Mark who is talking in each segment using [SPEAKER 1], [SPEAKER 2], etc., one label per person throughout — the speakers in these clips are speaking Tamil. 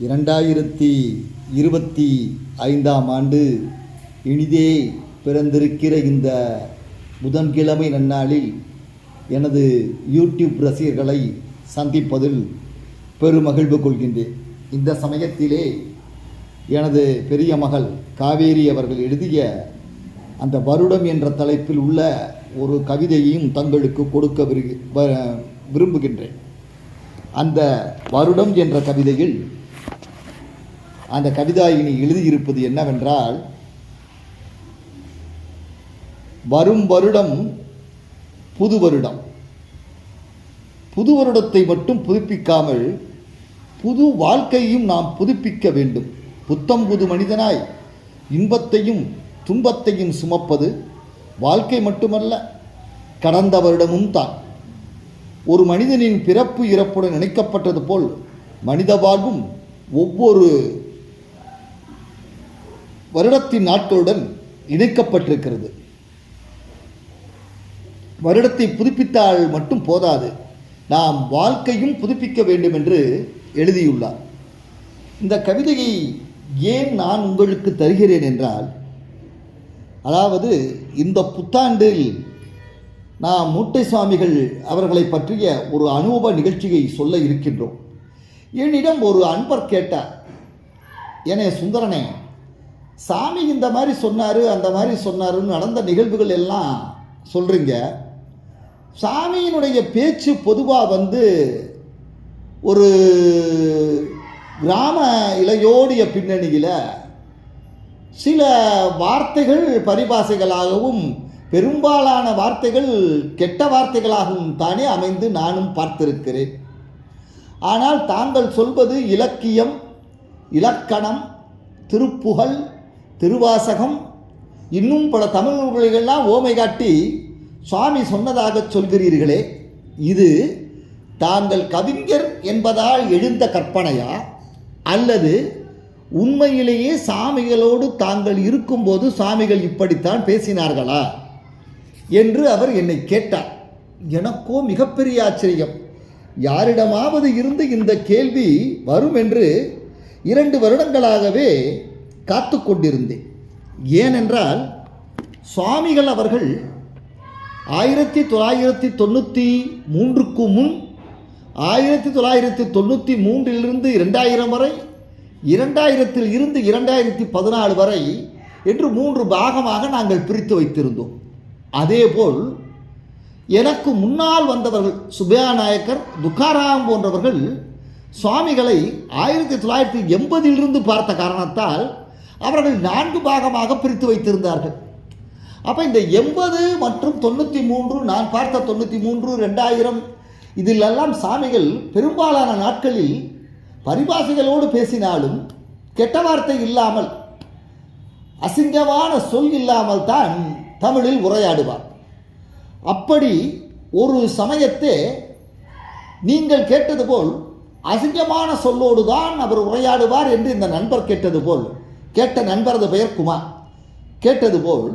[SPEAKER 1] இரண்டாயிரத்தி இருபத்தி ஐந்தாம் ஆண்டு இனிதே பிறந்திருக்கிற இந்த புதன்கிழமை நன்னாளில் எனது யூடியூப் ரசிகர்களை சந்திப்பதில் பெருமகிழ்வு கொள்கின்றேன். இந்த சமயத்திலே எனது பெரிய மகள் காவேரி அவர்கள் எழுதிய அந்த வருடம் என்ற தலைப்பில் உள்ள ஒரு கவிதையையும் தங்களுக்கு கொடுக்க விரு- விரும்புகின்றேன். அந்த வருடம் என்ற கவிதையில் அந்த கவிதாயினி எழுதியிருப்பது என்னவென்றால் வரும் வருடம் புது வருடம். புது வருடத்தை மட்டும் புதுப்பிக்காமல் புது வாழ்க்கையும் நாம் புதுப்பிக்க வேண்டும். புத்தம் புது மனிதனாய் இன்பத்தையும் துன்பத்தையும் சுமப்பது வாழ்க்கை மட்டுமல்ல கடந்த வருடமும் தான். ஒரு மனிதனின் பிறப்பு இறப்புடன் இணைக்கப்பட்டது போல் மனித வாழ்வும் ஒவ்வொரு வருடத்தின் நாட்களுடன் இணைக்கப்பட்டிருக்கிறது. வருடத்தை புதுப்பித்தால் மட்டும் போதாது. நாம் வாழ்க்கையும் புதுப்பிக்க வேண்டும் என்று எழுதியுள்ளார். இந்த கவிதையை ஏன் நான் உங்களுக்கு தருகிறேன் என்றால் அதாவது இந்த புத்தாண்டில் நாம் மூட்டை சுவாமிகள் அவர்களை பற்றிய ஒரு அனுபவ நிகழ்ச்சியை சொல்ல இருக்கின்றோம். என்னிடம் ஒரு அன்பர் கேட்டார். ஏனே சுந்தரனே சாமி இந்த மாதிரி சொன்னார் அந்த மாதிரி சொன்னாருன்னு நடந்த நிகழ்வுகள் எல்லாம் சொல்கிறீங்க சாமியினுடைய பேச்சு பொதுவாக வந்து ஒரு கிராம இளையோடிய பின்னணியில் சில வார்த்தைகள் பரிபாசைகளாகவும் பெரும்பாலான வார்த்தைகள் கெட்ட வார்த்தைகளாகவும் தானே அமைந்து நானும் பார்த்திருக்கிறேன். ஆனால் தாங்கள் சொல்வது இலக்கியம் இலக்கணம் திருப்புகழ் திருவாசகம். இன்னும் பல தமிழ் நூல்களெல்லாம் ஓமை காட்டி சுவாமி சொன்னதாக சொல்கிறீர்களே இது தாங்கள் கவிஞர் என்பதால் எழுந்த கற்பனையா? அல்லது உண்மையிலேயே சாமிகளோடு தாங்கள் இருக்கும்போது சாமிகள் இப்படித்தான் பேசினார்களா? என்று அவர் என்னை கேட்டார். எனக்கோ மிகப்பெரிய ஆச்சரியம். யாரிடமாவது இருந்து இந்த கேள்வி வரும் என்று இரண்டு வருடங்களாகவே காத்து கொண்டிருந்தேன் ஏனென்றால் சுவாமிகள் அவர்கள் ஆயிரத்தி தொள்ளாயிரத்தி தொண்ணூற்றி மூன்றுக்கு முன் ஆயிரத்தி தொள்ளாயிரத்தி தொண்ணூற்றி மூன்றிலிருந்து இரண்டாயிரம் வரை இரண்டாயிரத்தில் இருந்து இரண்டாயிரத்தி பதினாலு வரை என்று மூன்று பாகமாக நாங்கள் பிரித்து வைத்திருந்தோம். அதேபோல் எனக்கு முன்னால் வந்தவர்கள் சுபையா நாயக்கர் துக்காராம் போன்றவர்கள் சுவாமிகளை ஆயிரத்தி தொள்ளாயிரத்தி எண்பதிலிருந்து பார்த்த காரணத்தால் அவர்கள் நான்கு பாகமாக பிரித்து வைத்திருந்தார்கள். அப்போ இந்த எண்பது மற்றும் தொண்ணூற்றி மூன்று நான் பார்த்த தொண்ணூற்றி மூன்று ரெண்டாயிரம் இதிலெல்லாம் சாமிகள் பெரும்பாலான நாட்களில் பரிபாசைகளோடு பேசினாலும் கெட்ட வார்த்தை இல்லாமல் அசிங்கமான சொல் இல்லாமல் தான் தமிழில் உரையாடுவார். அப்படி ஒரு சமயத்தே நீங்கள் கேட்டது போல் அசிங்கமான சொல்லோடு தான் அவர் உரையாடுவார் என்று இந்த நண்பர் கேட்டது போல். கேட்ட நண்பரது பெயர் குமார். கேட்டது போல்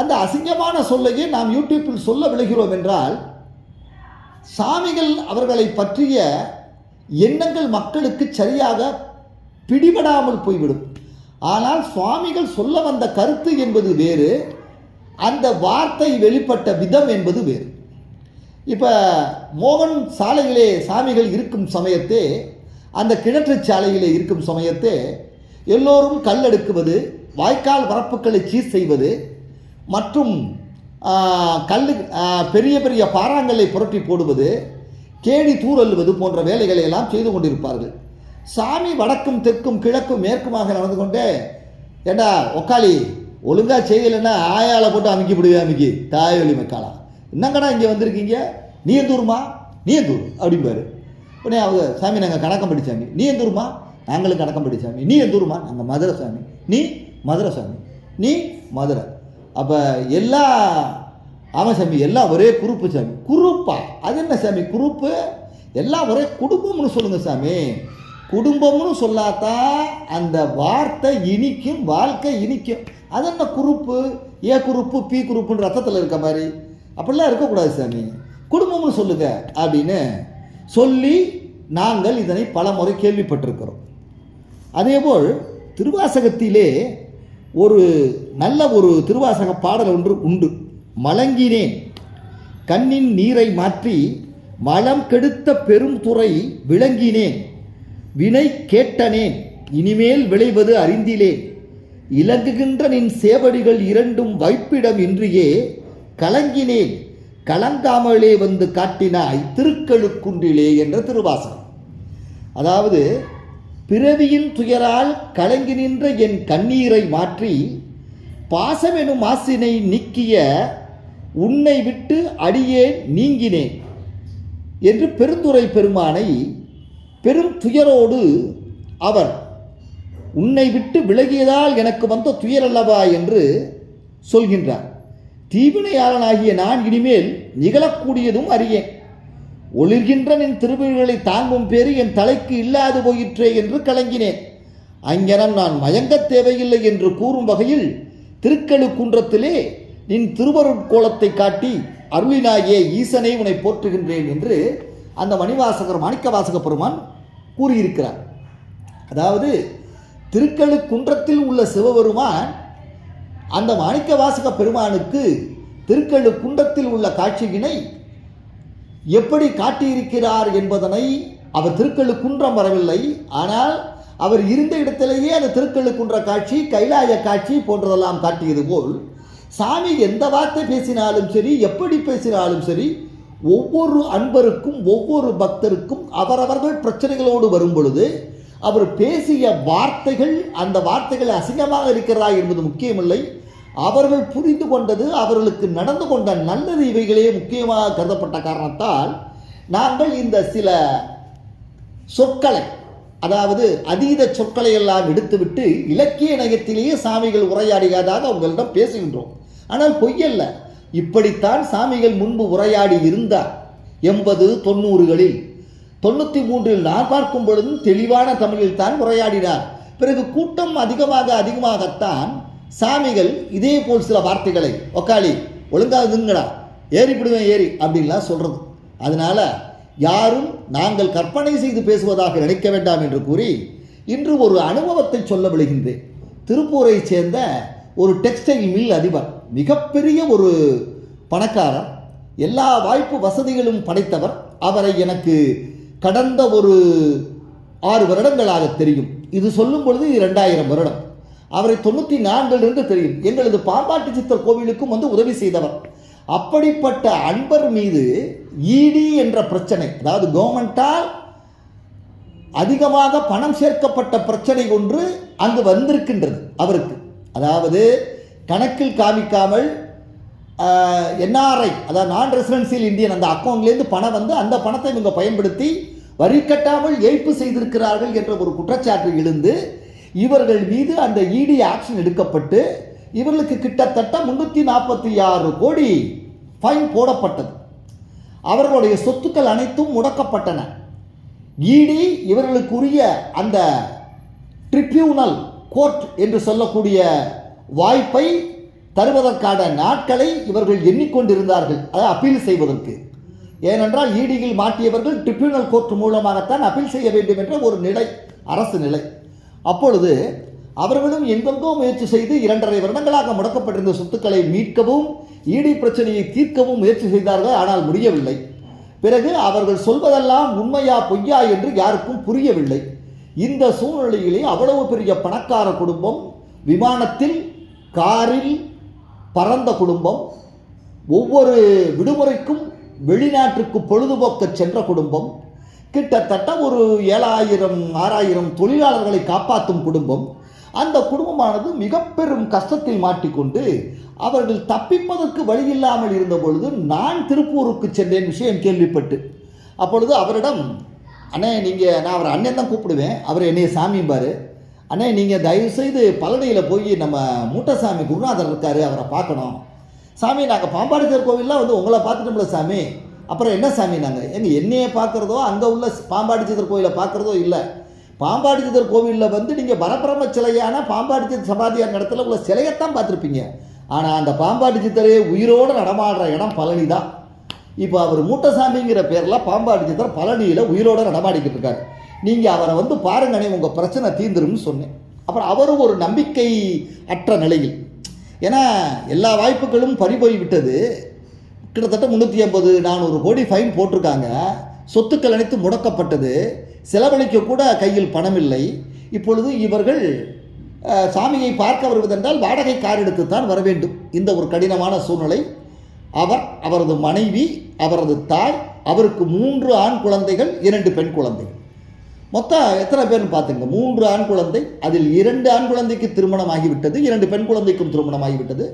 [SPEAKER 1] அந்த அசிங்கமான சொல்லையே நாம் யூடியூப்பில் சொல்ல விழுகிறோம் என்றால் சாமிகள் அவர்களை பற்றிய எண்ணங்கள் மக்களுக்கு சரியாக பிடிபடாமல் போய்விடும். ஆனால் சுவாமிகள் சொல்ல வந்த கருத்து என்பது வேறு அந்த வார்த்தை வெளிப்பட்ட விதம் என்பது வேறு. இப்போ மோகன் சாலையிலே சாமிகள் இருக்கும் சமயத்தே அந்த கிணற்று சாலையிலே இருக்கும் சமயத்தே எல்லோரும் கல் எடுக்குவது வாய்க்கால் வரப்புகளை சீர் செய்வது மற்றும் கல் பெரிய பெரிய பாறாங்கல்லை புரட்டி போடுவது கேணி தூரல்வது போன்ற வேலைகளை எல்லாம் செய்து கொண்டிருப்பார்கள். சாமி வடக்கும் தெற்கும் கிழக்கும் மேற்குமாக நடந்து கொண்டே ஏண்டா ஒக்காளி ஒழுங்காக செய்யலைன்னா ஆயால போட்டு அமைக்க விடுவே அமைக்கி. தாய் வழி மக்காளா. என்னங்கடா இங்கே வந்திருக்கீங்க? நீ எந்த நீ எந்த அப்படிம்பாரு. உடனே அவங்க சாமி நாங்கள் கணக்கம் படித்தாங்க நீ எந்த ஊருமா அடக்கம்படி சாமி. நீ எந்த ஊருமா நாங்கள் மதுரை சாமி. நீ மதுரை சாமி. நீ மதுரை. அப்போ எல்லா ஆமாம் சாமி எல்லாம் ஒரே குரூப்பு சாமி. குரூப்பா? அது என்ன சாமி? குரூப்பு? எல்லாம் ஒரே குடும்பம்னு சொல்லுங்கள் சாமி. குடும்பம்னு சொல்லாதான் அந்த வார்த்தை இனிக்கும் வாழ்க்கை இனிக்கும். அது என்ன குரூப்பு? ஏ குரூப்பு பி குரூப்புன்னு ரத்தத்தில் இருக்க மாதிரி. அப்படிலாம் இருக்கக்கூடாது சாமி. குடும்பம்னு சொல்லுங்க அப்படின்னு சொல்லி நாங்கள் இதனை பல முறை கேள்விப்பட்டிருக்கிறோம். அதேபோல் திருவாசகத்திலே ஒரு நல்ல ஒரு திருவாசக பாடல் ஒன்று உண்டு. மலங்கினேன் கண்ணின் நீரை மாற்றி மலம் கெடுத்த பெரும் துறை விளங்கினேன். வினை கேட்டனேன் இனிமேல் விளைவது அறிந்திலேன் இலங்குகின்ற நின் சேவடிகள் இரண்டும் வைப்பிடம் இன்றியே. கலங்கினேன் கலங்காமலே வந்து காட்டினாய் திருக்கழுக்குன்றிலே என்ற திருவாசகம். அதாவது பிறவியின் துயரால் கலங்கி நின்ற என் கண்ணீரை மாற்றி பாசமெனும் ஆசினை நீக்கிய உன்னை விட்டு அடியே நீங்கினேன் என்று பெருந்துரை பெருமானை பெரும் துயரோடு அவர் உன்னை விட்டு விலகியதால் எனக்கு வந்த துயரல்லவா என்று சொல்கின்றார். தீவினையாளனாகிய நான் இனிமேல் நிகழக்கூடியதும் அறியேன். ஒளிர்கின்ற நின் திருவிழிகளை தாங்கும் பேரு என் தலைக்கு இல்லாது போயிற்றே என்று கலங்கினேன். அங்கனம் நான் மயங்கத் தேவையில்லை என்று கூறும் வகையில் திருக்கழுக்குன்றத்திலே நின் திருவருட்கோலத்தை காட்டி அருளினாயே ஈசனை உன்னை போற்றுகின்றேன் என்று அந்த மணிவாசகர் மாணிக்கவாசக பெருமான் கூறியிருக்கிறார். அதாவது திருக்கழுக்குன்றத்தில் உள்ள சிவபெருமான் அந்த மாணிக்கவாசக பெருமானுக்கு திருக்கழுக்குன்றத்தில் உள்ள காட்சியினை எப்படி காட்டியிருக்கிறார் என்பதனை அவர் திருக்கழுக்குன்றம் வரவில்லை. ஆனால் அவர் இருந்த இடத்திலேயே அந்த திருக்கழுக்குன்ற காட்சி கைலாய காட்சி போன்றதெல்லாம் காட்டியது போல் சாமி எந்த வார்த்தை பேசினாலும் சரி எப்படி பேசினாலும் சரி ஒவ்வொரு அன்பருக்கும் ஒவ்வொரு பக்தருக்கும் அவரவர்கள் பிரச்சனைகளோடு வரும் பொழுது அவர் பேசிய வார்த்தைகள் அந்த வார்த்தைகள் அசிங்கமாக இருக்கிறதா என்பது முக்கியமில்லை. அவர்கள் புரிந்து கொண்டது அவர்களுக்கு நடந்து கொண்ட நல்லது இவைகளே முக்கியமாக கருதப்பட்ட காரணத்தால் நாங்கள் இந்த சில சொற்களை அதாவது அதீத சொற்களை எல்லாம் எடுத்துவிட்டு இலக்கிய நயத்திலேயே சாமிகள் உரையாடியதாக உங்களிடம் பேசுகின்றோம். ஆனால் பொய்யல்ல. இப்படித்தான் சாமிகள் முன்பு உரையாடி இருந்தார். எண்பது தொண்ணூறுகளில். தொண்ணூற்றி மூன்றில் நான் பார்க்கும் பொழுதும் தெளிவான தமிழில் தான் உரையாடினார். பிறகு கூட்டம் அதிகமாக அதிகமாகத்தான் சாமிகள் இதே போல் சில வார்த்தைகளை ஒக்காளி ஒழுங்காக நின்னுங்கடா ஏறிப்பிடுவேன் ஏறி அப்படின்லாம் சொல்கிறது அதனால யாரும் நாங்கள் கற்பனை செய்து பேசுவதாக நினைக்க வேண்டாம் என்று கூறி இன்று ஒரு அனுபவத்தை சொல்ல விழுகின்றேன். திருப்பூரை சேர்ந்த ஒரு டெக்ஸ்டைல் மில் அதிபர் மிகப்பெரிய ஒரு பணக்காரர் எல்லா வாய்ப்பு வசதிகளும் படைத்தவர். அவரை எனக்கு கடந்த ஒரு ஆறு வருடங்களாக தெரியும். இது சொல்லும் பொழுது ரெண்டாயிரம் வருடம். அவரை தொண்ணூற்றி நான்கிலிருந்து தெரியும். எங்களது பாம்பாட்டி சித்தர் கோவிலுக்கும் வந்து உதவி செய்தவர். அப்படிப்பட்ட அன்பர் மீது ஈடி என்ற பிரச்சனை அதாவது கவர்மெண்ட்டால் அதிகமாக பணம் சேர்க்கப்பட்ட பிரச்சனை ஒன்று அங்கு வந்திருக்கின்றது அவருக்கு. அதாவது கணக்கில் காமிக்காமல் என்ஆர்ஐ அதாவது நான் ரெசிடென்சியல் இந்தியன் அந்த அக்கௌண்ட்லேருந்து பணம் வந்து அந்த பணத்தை இவங்க பயன்படுத்தி வரி கட்டாமல் ஏய்ப்பு செய்திருக்கிறார்கள் என்ற ஒரு குற்றச்சாட்டு எழுந்து இவர்கள் மீது அந்த இடி ஆக்ஷன் எடுக்கப்பட்டு இவர்களுக்கு கிட்டத்தட்ட முன்னூற்றி நாற்பத்தி ஆறு கோடி ஃபைன் போடப்பட்டது. அவர்களுடைய சொத்துக்கள் அனைத்தும் முடக்கப்பட்டன. இடி இவர்களுக்குரிய அந்த ட்ரிபியூனல் கோர்ட் என்று சொல்லக்கூடிய வாய்ப்பை தருவதற்கான நாட்களை இவர்கள் எண்ணிக்கொண்டிருந்தார்கள். அதை அப்பீல் செய்வதற்கு. ஏனென்றால் ஈடியில் மாட்டியவர்கள் ட்ரிபியூனல் கோர்ட் மூலமாகத்தான் அப்பீல் செய்ய வேண்டும் என்ற ஒரு நிலை அரசு நிலை. அப்பொழுது அவர்களும் எங்கெங்கோ முயற்சி செய்து இரண்டரை வருடங்களாக முடக்கப்பட்டிருந்த சொத்துக்களை மீட்கவும் ஈடி பிரச்சனையை தீர்க்கவும் முயற்சி செய்தார்கள் ஆனால் முடியவில்லை. பிறகு அவர்கள் சொல்வதெல்லாம் உண்மையா பொய்யா என்று யாருக்கும் புரியவில்லை. இந்த சூழ்நிலையிலே அவ்வளவு பெரிய பணக்கார குடும்பம் விமானத்தில் காரில் பறந்த குடும்பம் ஒவ்வொரு விடுமுறைக்கும் வெளிநாட்டுக்கு பொழுதுபோக்க சென்ற குடும்பம் கிட்டத்தட்ட ஒரு ஏழாயிரம் ஆறாயிரம் தொழிலாளர்களை காப்பாற்றும் குடும்பம் அந்த குடும்பமானது மிக பெரும் கஷ்டத்தில் மாட்டிக்கொண்டு அவர்கள் தப்பிப்பதற்கு வழியில்லாமல் இருந்த பொழுது நான் திருப்பூருக்கு சென்றேன் விஷயம் கேள்விப்பட்டு. அப்பொழுது அவரிடம் அண்ணே நீங்கள் நான் அவர் அண்ணன் தான் கூப்பிடுவேன். அவர் என்னைய சாமிம்பார். அண்ணே நீங்கள் தயவுசெய்து பழனியில் போய் நம்ம மூட்டசாமி குருநாதர் இருக்கார் அவரை பார்க்கணும். சாமி நாங்கள் பாம்பாடுதர் கோவிலில் வந்து உங்களை பார்த்துட்டோம்ல சாமி. அப்புறம் என்ன சாமி நாங்கள் எங்கள் என்னையை பார்க்குறதோ அங்கே உள்ள பாம்பாடி சித்தர் கோயிலை பார்க்குறதோ இல்லை. பாம்பாடி சித்தர் கோவிலில் வந்து நீங்கள் பரபிரம சிலையான பாம்பாடி சித்தர் சமாதியான இடத்துல உள்ள சிலையைத்தான் பார்த்துருப்பீங்க. ஆனால் அந்த பாம்பாடி சித்தரே உயிரோடு நடமாடுற இடம் பழனி தான் இப்போ அவர் மூட்டசாமிங்கிற பேரில் பாம்பாடி சித்தர் பழனியில் உயிரோடு நடமாடிக்கிட்டு இருக்காரு. நீங்கள் அவரை வந்து பாருங்கண்ணே உங்கள் பிரச்சனை தீர்ந்துரும்னு சொன்னேன். அப்புறம் அவரும் ஒரு நம்பிக்கை அற்ற நிலையில். ஏன்னா எல்லா வாய்ப்புகளும் பறிபோய் விட்டது. கிட்டத்தட்ட முந்நூற்றி ஐம்பது நானூறு கோடி ஃபைன் போட்டிருக்காங்க. சொத்துக்கள் அனைத்து முடக்கப்பட்டது. செலவழிக்க கூட கையில் பணம் இல்லை இப்பொழுது இவர்கள் சாமியை பார்க்க வருவதென்றால் வாடகை கார் எடுத்துத்தான் வர வேண்டும். இந்த ஒரு கடினமான சூழ்நிலை. அவர் அவரது மனைவி அவரது தாய் அவருக்கு மூன்று ஆண் குழந்தைகள் இரண்டு பெண் குழந்தைகள். மொத்தம் எத்தனை பேர்னு பார்த்துங்க. மூன்று ஆண் குழந்தை அதில் இரண்டு ஆண் குழந்தைக்கு திருமணம் ஆகிவிட்டது இரண்டு பெண் குழந்தைக்கும் திருமணம் ஆகிவிட்டது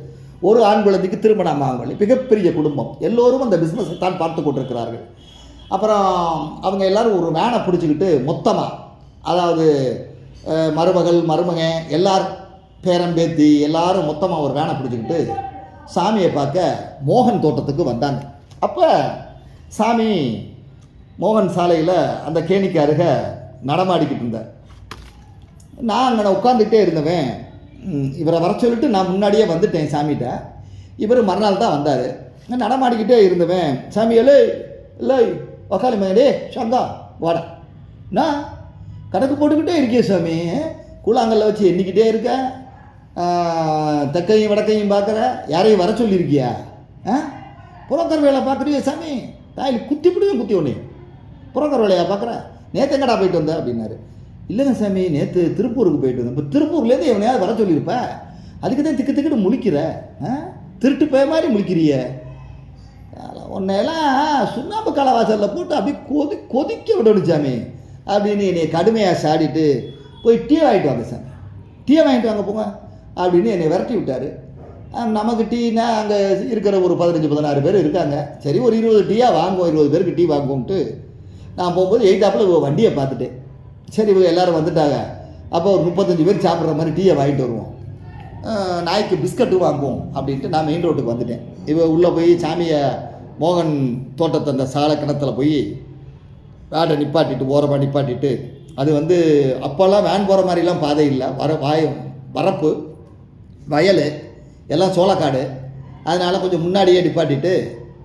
[SPEAKER 1] ஒரு ஆண் குழந்தைக்கு திருமணம் ஆகவில்லை மிகப்பெரிய குடும்பம். எல்லோரும் அந்த பிஸ்னஸை தான் பார்த்து கொண்டிருக்கிறார்கள். அப்புறம் அவங்க எல்லாரும் ஒரு வேனை பிடிச்சிக்கிட்டு மொத்தமாக அதாவது மருமகள் மருமக எல்லார் பேரன் பேத்தி எல்லாரும் மொத்தமாக ஒரு வேனை பிடிச்சிக்கிட்டு சாமியை பார்க்க மோகன் தோட்டத்துக்கு வந்தாங்க. அப்போ சாமி மோகன் சாலையில் அந்த கேணிக்கு அருக நடமாடிக்கிட்டு இருந்தார். நான் அங்கே உட்காந்துக்கிட்டே இருந்தவன் இவரை வர சொல்லிட்டு நான் முன்னாடியே வந்துட்டேன் சாமிகிட்ட. இவர் மறுநாள் தான் வந்தார். நான் நடமாடிக்கிட்டே இருந்தவன். சாமி எலே இல்லை உக்காலி மேடே சந்தா வாடா. நான் கணக்கு போட்டுக்கிட்டே இருக்கியே சாமி. கூழாங்கல்ல வச்சு எண்ணிக்கிட்டே இருக்க. தெக்கையும் தெற்கையும் வடக்கையும் பார்க்குற. யாரையும் வர சொல்லியிருக்கியா? ஆ? புரோக்கர் வேலை பார்க்குறியே சாமி. தாயில் குத்தி பிடிவும் குத்தி ஒன்று புரோக்கர் வேலையா பார்க்குற? நேற்று எங்கடா போயிட்டு வந்த? அப்படின்னாரு. இல்லைங்க சாமி நேற்று திருப்பூருக்கு போயிட்டு வந்தேன். இப்போ திருப்பூர்லேருந்து எவனையாவது வர சொல்லியிருப்ப அதுக்கு தான் திக்கு திக்குன்னு முழிக்கிற. ஆ? திருட்டு போய மாதிரி முழிக்கிறிய? உன்னையெல்லாம் சுண்ணாம்பு கலவாசலில் போட்டு அப்படியே கொதி கொதிக்க விடணும் சாமி. அப்படின்னு என்னை கடுமையாக சாடிட்டு போய் டீ வாங்கிட்டு வாங்க சாமி. டீயை வாங்கிட்டு வாங்க போங்க. அப்படின்னு என்னை விரட்டி விட்டார். நமக்கு டீனா அங்கே இருக்கிற ஒரு பதினஞ்சு பதினாறு பேர் இருக்காங்க. சரி ஒரு இருபது டீயாக வாங்குவோம் இருபது பேருக்கு டீ வாங்குவோம்ட்டு நான் போகும்போது எயித்தாப்பில் வண்டியை பார்த்துட்டேன். சரி இவங்க வந்துட்டாங்க. அப்போ ஒரு முப்பத்தஞ்சு பேர் சாப்பிட்ற மாதிரி டீயை வாங்கிட்டு வருவோம். நாய்க்கு பிஸ்கட்டு வாங்குவோம் அப்படின்ட்டு நான் மெயின் ரோட்டுக்கு வந்துட்டேன். இவ உள்ளே போய் சாமியை மோகன் தோட்டத்தை அந்த சாலை கிணத்துல போய் வேடை நிப்பாட்டிட்டு ஓரமாக நிப்பாட்டிட்டு அது வந்து அப்போல்லாம் வேன் போகிற மாதிரிலாம் பாதை இல்லை. வர வாய வரப்பு வயல் எல்லாம் சோளக்காடு. அதனால் கொஞ்சம் முன்னாடியே நிப்பாட்டிட்டு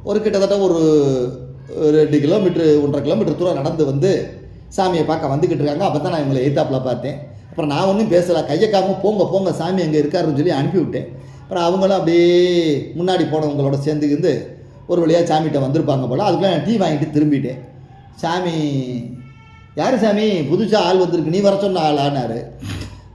[SPEAKER 1] ஒரு கிட்டத்தட்ட ஒரு ஒரு ரெண்டு கிலோமீட்ரு ஒன்றரை கிலோமீட்டர் தூரம் நடந்து வந்து சாமியை பார்க்க வந்துக்கிட்டு இருக்காங்க. அப்போ தான் நான் இவங்களை எய்த்தாப்பில் பார்த்தேன். அப்புறம் நான் ஒன்றும் பேசலை. கையக்காம போங்க போங்க சாமி அங்கே இருக்காருன்னு சொல்லி அனுப்பிவிட்டேன். அப்புறம் அவங்களும் அப்படியே முன்னாடி போனவங்களோட சேர்ந்துக்கிந்து ஒரு வழியாக சாமிகிட்ட வந்திருப்பாங்க போல். அதுக்குள்ளே நான் டீ வாங்கிட்டு திரும்பிட்டேன். சாமி யார் சாமி? புதுசாக ஆள் வந்திருக்கு. நீ வர சொன்ன ஆளானாரு.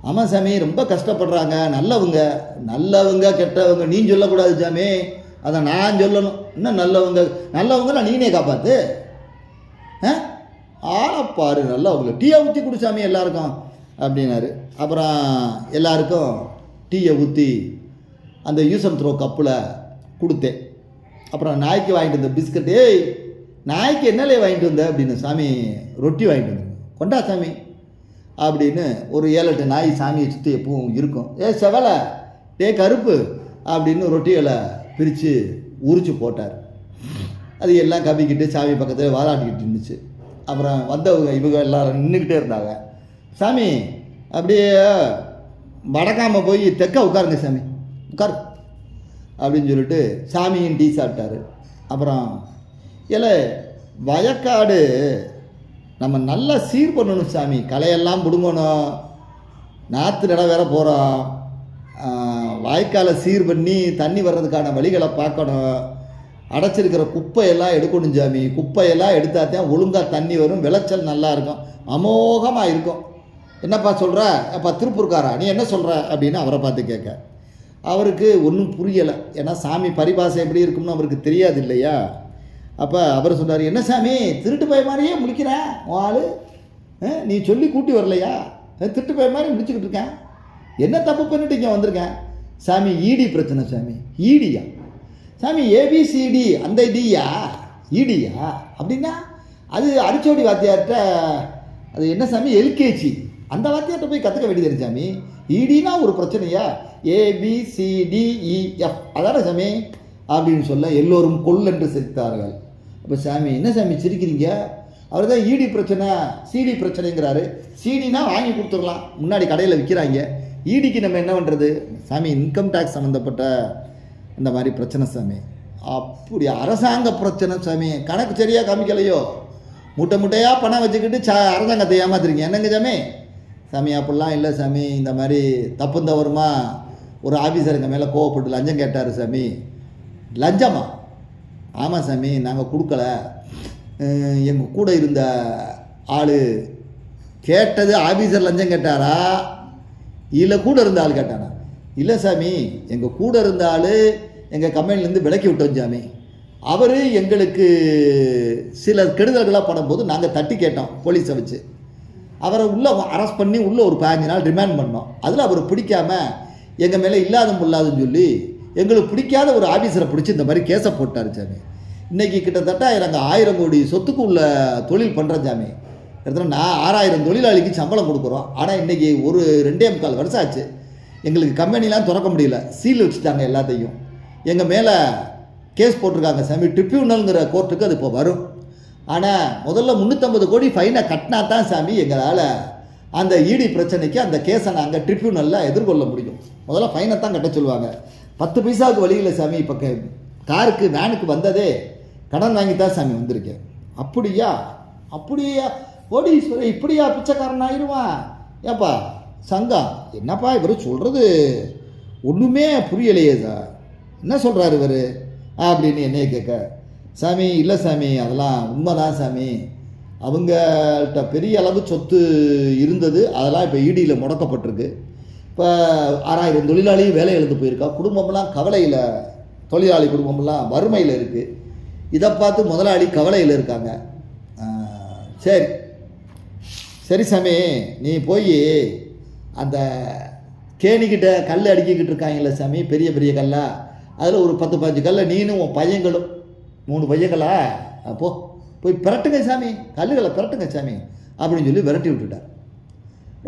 [SPEAKER 1] ஆமாம் சாமி ரொம்ப கஷ்டப்படுறாங்க. நல்லவங்க. நல்லவங்க கெட்டவங்க. நீ சொல்லக்கூடாது சாமி. அதை நான் சொல்லணும். இன்னும் நல்லவங்க? நல்லவங்க நான் நீனே காப்பாற்று ஆ? ஆளப்பாரு அவங்கள டீயை ஊற்றி கொடு சாமி எல்லாருக்கும் அப்படின்னாரு. அப்புறம் எல்லாருக்கும் டீயை ஊற்றி அந்த யூஸ் அண்ட் த்ரோ கப்பில் கொடுத்தேன். அப்புறம் நாய்க்கு வாங்கிட்டு வந்த பிஸ்கட் ஏய் நாய்க்கு என்னலே வாங்கிட்டு வந்த? அப்படின்னு சாமி ரொட்டி வாங்கிட்டு வந்தேன் கொண்டா சாமி அப்படின்னு ஒரு ஏழு எட்டு நாய் சாமியை சுற்றி எப்பவும் இருக்கும். ஏ செவலை டே கருப்பு அப்படின்னு ரொட்டிகளை பிரித்து உரிச்சு போட்டார். அது எல்லாம் கவிக்கிட்டு சாமி பக்கத்தில் வாராட்டிக்கிட்டு இருந்துச்சு. அப்புறம் வந்தவங்க இவங்க எல்லாரும் நின்றுக்கிட்டே இருந்தாங்க. சாமி அப்படியே வடக்காமல் போய் தெற்க உட்காருங்க சாமி. உட்காரு. அப்படின்னு சொல்லிட்டு சாமியும் டீ சாப்பிட்டாரு. அப்புறம் இல்லை வயக்காடு நம்ம நல்லா சீர் பண்ணணும் சாமி. களையெல்லாம் பிடுங்கணும். நாற்று நட வேற போகிறோம் வாய்க்காலை சீர் பண்ணி தண்ணி வர்றதுக்கான வழிகளை பார்க்கணும். அடைச்சிருக்கிற குப்பையெல்லாம் எடுக்கணும் சாமி. குப்பையெல்லாம் எடுத்தாத்தான் ஒழுங்காக தண்ணி வரும் விளைச்சல் நல்லா இருக்கும் அமோகமாக இருக்கும். என்னப்பா சொல்கிற அப்பா திருப்பூர்காரா? நீ என்ன சொல்கிற அப்படின்னு அவரை பார்த்து கேட்க. அவருக்கு ஒன்றும் புரியலை. ஏன்னா சாமி பரிபாசை எப்படி இருக்கும்னு அவருக்கு தெரியாது இல்லையா? அப்போ அவர் சொன்னார் என்ன சாமி திருட்டு பய மாதிரியே முடிக்கிறேன் உன் ஆள்? ஆ, நீ சொல்லி கூட்டி வரலையா? திருட்டு பய மாதிரி முடிச்சுக்கிட்டு இருக்கேன் என்ன தப்பு பண்ணிட்டு இங்கே வந்திருக்கேன் சாமி ஈடி பிரச்சனை சாமி. ஈடியா? சாமி ஏபிசிடி அந்த டியா இடியா e, அப்படின்னா அது அடிச்சோடி வாத்தியார்கிட்ட அது என்ன சாமி எல்கேஜி அந்த வாத்தியார்கிட்ட போய் கற்றுக்க வேண்டியது சாமி. E, இடினா ஒரு பிரச்சனையா? ஏபிசிடிஇஎஃப் e, அதானே சாமி? அப்படின்னு சொல்ல எல்லோரும் கொல்லென்று சிரித்தார்கள். அப்போ சாமி என்ன சாமி சிரிக்கிறீங்க? அவர் தான் ஈடி பிரச்சனை சிடி பிரச்சனைங்கிறாரு. சிடினா வாங்கி கொடுத்துடலாம். முன்னாடி கடையில் விற்கிறாங்க ஈடிக்கு நம்ம என்ன பண்ணுறது சாமி இன்கம் டேக்ஸ் சம்மந்தப்பட்ட இந்த மாதிரி பிரச்சனை சாமி. அப்படி அரசாங்க பிரச்சனை சாமி. கணக்கு சரியாக காமிக்கலையோ? மூட்டை மூட்டையாக பணம் வச்சுக்கிட்டு ச அரசாங்கத்தை ஏமாத்துறீங்க. என்னங்க சாமி? சாமி அப்படிலாம் இல்லை சாமி. இந்த மாதிரி தப்பு தவறுமா ஒரு ஆஃபீஸருங்க மேலே கோவப்பட்டு லஞ்சம் கேட்டார் சாமி. லஞ்சமா? ஆமாம் சாமி நாங்கள் கொடுக்கல. எங்கள் கூட இருந்த ஆள் கேட்டது ஆஃபீஸர் லஞ்சம் கேட்டாரா? இல்லை கூட இருந்த ஆள் கேட்டானா? இல்லை சாமி எங்கள் கூட இருந்த ஆள் எங்கள் கம்பெனிலேருந்து விலக்கி விட்டோம் சாமி. அவர் எங்களுக்கு சில கெடுதல்களாக பண்ணும்போது நாங்கள் தட்டி கேட்டோம் போலீஸை வச்சு. அவரை உள்ளே அரெஸ்ட் பண்ணி உள்ளே ஒரு பதினஞ்சு நாள் ரிமாண்ட் பண்ணோம். அதில் அவர் பிடிக்காம எங்கள் மேலே இல்லாத முல்லாதுன்னு சொல்லி எங்களுக்கு பிடிக்காத ஒரு ஆஃபீஸரை பிடிச்சி இந்த மாதிரி கேஸை போட்டார் சாமி. இன்றைக்கி கிட்டத்தட்ட நாங்கள் ஆயிரம் கோடி சொத்துக்கு உள்ள தொழில் பண்ணுறோம் சாமி. கிட்டத்தட்ட நான் ஆறாயிரம் தொழிலாளிக்கு சம்பளம் கொடுக்குறோம். ஆனால் இன்றைக்கி ஒரு ரெண்டே முக்கால் வருஷம் ஆச்சு. எங்களுக்கு கம்பெனிலாம் திறக்க முடியல. சீல் வச்சுட்டாங்க எல்லாத்தையும். எங்கள் மேலே கேஸ் போட்டிருக்காங்க சாமி. ட்ரிபியூனல்ங்கிற கோர்ட்டுக்கு அது இப்போ வரும். ஆனால் முதல்ல முந்நூற்றம்பது கோடி ஃபைனை கட்டினா தான் சாமி எங்களால் அந்த இடி பிரச்சனைக்கு அந்த கேஸை நாங்கள் ட்ரிபியூனலில் எதிர்கொள்ள முடியும். முதல்ல ஃபைனை தான் கட்ட சொல்லுவாங்க. பத்து பைசாவுக்கு வழி இல்லை சாமி. இப்போ காருக்கு வேனுக்கு வந்ததே கடன் வாங்கி தான் சாமி வந்திருக்கேன். அப்படியா? அப்படியா? கோடீஸ்வரர் இப்படியா பிச்சைக்காரன் ஆயிடுவான்? ஏப்பா சங்கா என்னப்பா இவர் சொல்கிறது ஒன்றுமே புரியலையே சார். என்ன சொல்கிறாரு இவர்? அப்படின்னு என்னைய கேட்க சாமி இல்லை சாமி அதெல்லாம் உண்மைதான் சாமி. அவங்கள்ட்ட பெரிய அளவு சொத்து இருந்தது. அதெல்லாம் இப்போ ஈடியில் முடக்கப்பட்டிருக்கு. இப்போ ஆறாயிரம் தொழிலாளியும் வேலை எழுந்து போயிருக்கா. குடும்பம்லாம் கவலையில் தொழிலாளி குடும்பம்லாம் வறுமையில் இருக்குது இதை பார்த்து முதலாளி கவலையில் இருக்காங்க. சரி. சரி சாமி நீ போய் அந்த கேணிக்கிட்ட கல் அடுக்கிக்கிட்டு இருக்காங்கல்ல சாமி பெரிய பெரிய கல்லா. அதில் ஒரு பத்து பதினஞ்சு கல்லை. நீனும் உன் பையங்களும் மூணு பையங்களா அப்போ போ. போய் பிரட்டுங்க சாமி. கல்லுகளை பிரட்டுங்க சாமி. அப்படின்னு சொல்லி விரட்டி விட்டுட்டார்.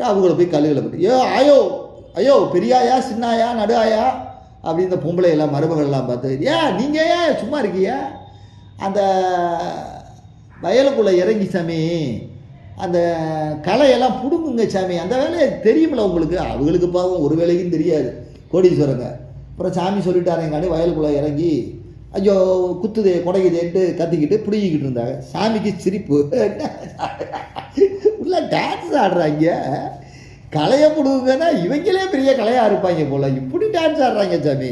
[SPEAKER 1] அவங்கள போய் கல்லுகளை பட்டு ஏ ஆயோ ஐயோ பெரியாயா சின்னாயா நடு ஆயா அப்படி இந்த பொம்பளை எல்லாம் மருமகள்லாம் பார்த்து ஏன் நீங்கள் ஏன் சும்மா இருக்கீங்க? அந்த வயலுக்குள்ளே இறங்கி சாமி அந்த கலையெல்லாம் பிடுங்குங்க சாமி. அந்த வேலையை தெரியுமில்ல உங்களுக்கு? அவங்களுக்கு பாவம் ஒரு வேலைக்கும் தெரியாது கோடீஸ்வரங்க. அப்புறம் சாமி சொல்லிட்டாரேங்காண்டி வயலுக்குள்ளே இறங்கி ஐயோ குத்துதே குடையுதேன்ட்டு கத்திக்கிட்டு பிடுங்கிக்கிட்டு இருந்தாங்க. சாமிக்கு சிரிப்பு. உள்ள டான்ஸ் ஆடுறாங்க. கலையை பிடுங்குங்கன்னா இவங்களே பெரிய கலையாக இருப்பாங்க போல. இப்படி டான்ஸ் ஆடுறாங்க சாமி.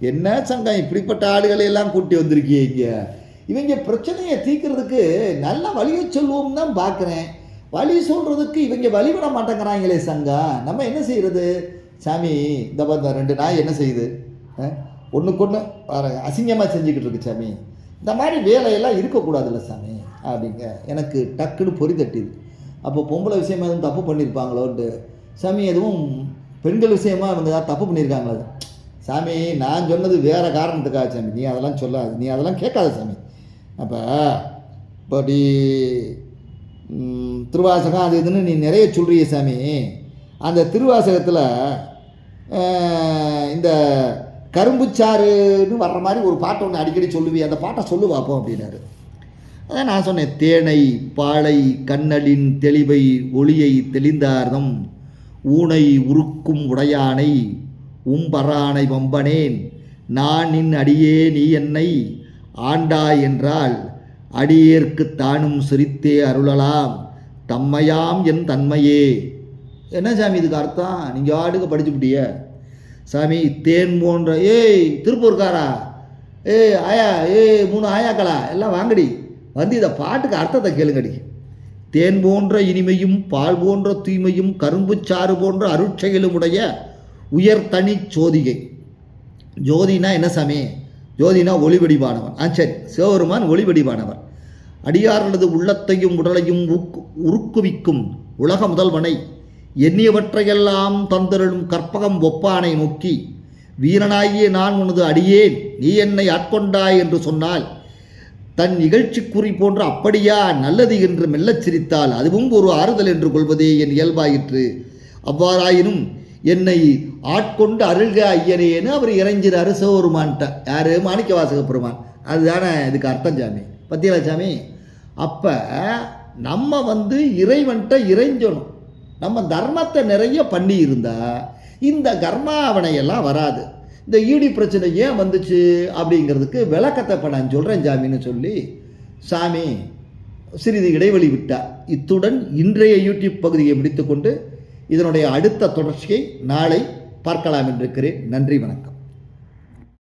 [SPEAKER 1] என்ன சங்கம்? இப்படிப்பட்ட ஆளுகளை எல்லாம் கூட்டி வந்திருக்கீங்க. இவங்க பிரச்சனையை தீர்க்கறதுக்கு நல்ல வழியை சொல்லுவோம் தான் பார்க்குறேன். வழி சொல்கிறதுக்கு இவங்க வழிபட மாட்டேங்கிறாங்களே சங்கா. நம்ம என்ன செய்கிறது சாமி இந்த இந்த ரெண்டு நாய் என்ன செய்யுது? ஒன்றுக்கொன்று அசிங்கமாக செஞ்சுக்கிட்டு இருக்கு சாமி. இந்த மாதிரி வேலையெல்லாம் இருக்கக்கூடாதுல்ல சாமி அப்படிங்க. எனக்கு டக்குன்னு பொறி தட்டிது. அப்போ பொம்பளை விஷயமா எதுவும் தப்பு பண்ணியிருப்பாங்களோன்ட்டு சாமி எதுவும் பெண்கள் விஷயமா இவங்க ஏதாவது தப்பு பண்ணியிருக்காங்களா சாமி நான் சொன்னது வேறு காரணத்துக்காக சாமி. நீ அதெல்லாம் சொல்லாது. நீ அதெல்லாம் கேட்காத சாமி. அப்போ படி ம், திருவாசகம் அது இதுன்னு நீ நிறைய சொல்றிய சாமி. அந்த திருவாசகத்தில் இந்த கரும்புச்சாறுன்னு வர்ற மாதிரி ஒரு பாட்டை ஒன்று அடிக்கடி சொல்லுவி அந்த பாட்டை சொல்லு பார்ப்போம் அப்படின்னாரு. அதான் நான் சொன்னேன் தேனை பாழை கண்ணலின் தெளிவை ஒளியை தெளிந்தார்தம் ஊனை உருக்கும் உடையானை உம்பரானை வம்பனேன் நான் நின் அடியே நீ என்னை ஆண்டாய் என்றால் அடியேற்கு தானும் சிரித்தே அருளலாம். தம்மையாம் என் தன்மையே. என்ன சாமி இதுக்கு அர்த்தம்? நீங்கள் ஆடுக படிச்சுக்கிட்டிய சாமி தேன் போன்ற ஏய் திருப்பூர்காரா? ஏய் ஆயா ஏய் மூணு ஆயாக்களா? எல்லாம் வாங்கடி. வந்து இதை பாட்டுக்கு அர்த்தத்தை கேளுங்கடி. தேன் போன்ற இனிமையும் பால் போன்ற தூய்மையும் கரும்புச்சாறு போன்ற அருட்செயலும் உடைய உயர் தனி சோதிகை ஜோதினா என்ன சாமி? ஜோதினா ஒளிவடிவானவன். ஆ சரி சிவபெருமான் ஒளிவடிவானவன். அடியார்களது உள்ளத்தையும் உடலையும் உருக்குவிக்கும் உலக முதல்வனை எண்ணியவற்றையெல்லாம் தந்தருளும் கற்பகம் ஒப்பானை நோக்கி வீரனாகிய நான் உனது அடியேன் நீ என்னை ஆட்கொண்டாய் என்று சொன்னால் தன் நிகழ்ச்சி குறி போன்ற அப்படியா நல்லது என்று மெல்லச் சிரித்தால் அதுவும் ஒரு ஆறுதல் என்று கொள்வதே என் இயல்பாயிற்று. அவ்வாறாயினும் என்னை ஆட்கொண்டு அருள்க ஐயனேன்னு அவர் இறைஞ்சிறாரு சிவபெருமான்ட்ட யாரு? மாணிக்க வாசக பெருமான். அதுதானே இதுக்கு அர்த்தம் சாமி? பத்தியலா சாமி? அப்போ நம்ம வந்து இறைவன்கிட்ட இறைஞ்சணும். நம்ம தர்மத்தை நிறைய பண்ணி இருந்தா இந்த கர்மாவணையெல்லாம் வராது. இந்த ஈடி பிரச்சனை ஏன் வந்துச்சு அப்படிங்கிறதுக்கு விளக்கத்தை இப்போ நான் சொல்கிறேன் சாமின்னு சொல்லி சாமி சிறிது இடைவெளி விட்டார். இத்துடன் இன்றைய யூடியூப் பகுதியை முடித்துக்கொண்டு இதனுடைய அடுத்த தொடர்ச்சியை நாளை பார்க்கலாம் என்றிருக்கிறேன். நன்றி வணக்கம்.